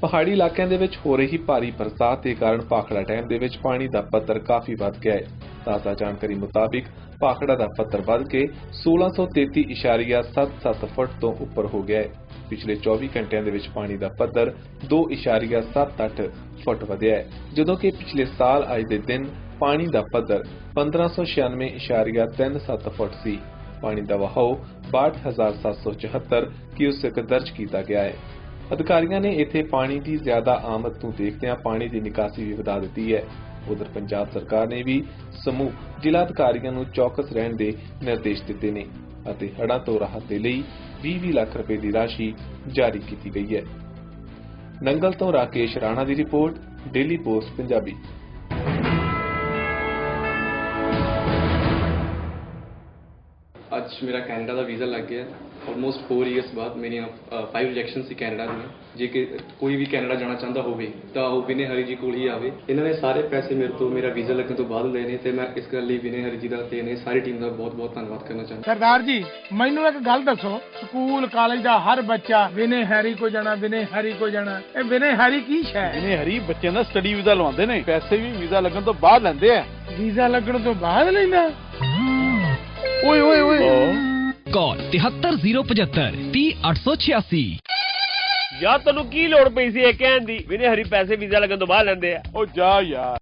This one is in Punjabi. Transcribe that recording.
ਪਹਾੜੀ ਇਲਾਕਿਆਂ ਦੇ ਵਿੱਚ ਹੋ ਰਹੀ ਭਾਰੀ ਬਰਸਾਤ ਦੇ ਕਾਰਨ ਭਾਖੜਾ ਡੈਮ ਦੇ ਵਿੱਚ ਪਾਣੀ ਦਾ ਪੱਧਰ ਕਾਫੀ ਵੱਧ ਗਿਆ ਹੈ। ਤਾਜ਼ਾ ਜਾਣਕਾਰੀ ਮੁਤਾਬਿਕ ਭਾਖੜਾ ਦਾ ਪੱਧਰ ਵੱਧ ਕੇ 1633.77 ਫੁੱਟ ਤੋਂ ਉੱਪਰ ਹੋ ਗਿਆ ਹੈ। ਪਿਛਲੇ 24 ਘੰਟਿਆਂ ਦੇ ਵਿੱਚ ਪਾਣੀ ਦਾ ਪੱਧਰ 2.78 ਫੁੱਟ ਵਧਿਆ ਹੈ। ਜਦੋਂ ਕਿ ਪਿਛਲੇ ਸਾਲ ਅੱਜ ਦੇ ਦਿਨ ਪਾਣੀ ਦਾ ਪੱਧਰ 1596.37 ਫੁੱਟ ਸੀ। ਪਾਣੀ ਦਾ ਵਹਾਓ 62774 ਕਿਊਸੈਕ ਦਰਜ ਕੀਤਾ ਗਿਆ ਹੈ। ਅਧਿਕਾਰੀਆਂ ਨੇ ਇੱਥੇ ਪਾਣੀ ਦੀ ਜ਼ਿਆਦਾ ਆਮਦ ਨੂੰ ਦੇਖਦਿਆਂ ਪਾਣੀ ਦੀ ਨਿਕਾਸੀ ਵੀ ਵਧਾ ਦਿੱਤੀ ਹੈ। ਉਧਰ ਪੰਜਾਬ ਸਰਕਾਰ ਨੇ ਵੀ ਸਮੂਹ ਜ਼ਿਲ੍ਹਾ ਅਧਿਕਾਰੀਆਂ ਨੂੰ ਚੌਕਸ ਰਹਿਣ ਦੇ ਨਿਰਦੇਸ਼ ਦਿੱਤੇ ਨੇ ਅਤੇ ਹੜ੍ਹਾਂ ਤੋਂ ਰਾਹਤ ਦੇ ਲਈ 20 ਲੱਖ ਰੁਪਏ ਦੀ ਰਾਸ਼ੀ ਜਾਰੀ ਕੀਤੀ ਗਈ ਹੈ। ਨੰਗਲ ਤੋਂ ਰਾਕੇਸ਼ ਰਾਣਾ ਦੀ ਰਿਪੋਰਟ, ਡੇਲੀ ਪੋਸਟ, ਪੰਜਾਬੀ। ਅੱਜ ਮੇਰਾ ਕੈਨੇਡਾ ਦਾ ਵੀਜ਼ਾ ਲੱਗ ਗਿਆ ਆਲਮੋਸਟ 4 ਇਅਰਸ ਬਾਅਦ ਮੇਰੀਆਂ 5 ਰਿਜੈਕਸ਼ਨ ਸੀ ਕੈਨੇਡਾ ਦੀਆਂ ਜੇ ਕਿ ਕੋਈ ਵੀ ਕੈਨੇਡਾ ਜਾਣਾ ਚਾਹੁੰਦਾ ਹੋਵੇ ਤਾਂ ਉਹ ਵਿਨੇ ਹਰੀ ਜੀ ਕੋਲ ਹੀ ਆਵੇ ਇਹਨਾਂ ਨੇ ਸਾਰੇ ਪੈਸੇ ਮੇਰੇ ਤੋਂ ਮੇਰਾ ਵੀਜ਼ਾ ਲੱਗਣ ਤੋਂ ਬਾਅਦ ਲਏ ਨੇ ਤੇ ਮੈਂ ਇਸ ਗੱਲ ਲਈ ਵਿਨੇ ਹਰੀ ਜੀ ਦਾ ਤੇ ਨੇ ਸਾਰੀ ਟੀਮ ਦਾ ਬਹੁਤ ਬਹੁਤ ਧੰਨਵਾਦ ਕਰਨਾ ਚਾਹੁੰਦਾ ਸਰਦਾਰ ਜੀ ਮੈਨੂੰ ਇੱਕ ਗੱਲ ਦੱਸੋ ਸਕੂਲ ਕਾਲਜ ਦਾ ਹਰ ਬੱਚਾ ਵਿਨੇ ਹੈਰੀ ਕੋ ਜਾਣਾ ਵਿਨੇ ਹੈਰੀ ਕੋ ਜਾਣਾ ਇਹ ਵਿਨੇ ਹੈਰੀ ਕੀ ਸ਼ੈ ਹੈ ਇਹਨੇ ਹਰੀ ਬੱਚਿਆਂ ਦਾ ਸਟੱਡੀ ਵੀਜ਼ਾ ਲਵਾਉਂਦੇ ਨੇ ਪੈਸੇ ਵੀ ਵੀਜ਼ਾ ਲੱਗਣ ਤੋਂ ਬਾਅਦ ਲੈਂਦੇ ਆ ਵੀਜ਼ਾ ਲੱਗਣ ਤੋਂ ਬਾਅਦ ਲੈਂਦਾ ਓਏ ਓਏ ਓਏ। ਕਾਲ 73075 30886 ਯਾਰ ਤੈਨੂੰ ਕੀ ਲੋੜ ਪਈ ਸੀ ਇਹ ਕਹਿਣ ਦੀ? ਵੀ ਨੇ ਹਰੀ ਪੈਸੇ ਵੀਜ਼ਾ ਲੱਗਣ ਤੋਂ ਬਾਅਦ ਲੈਂਦੇ ਆ। ਓ ਜਾ ਯਾਰ।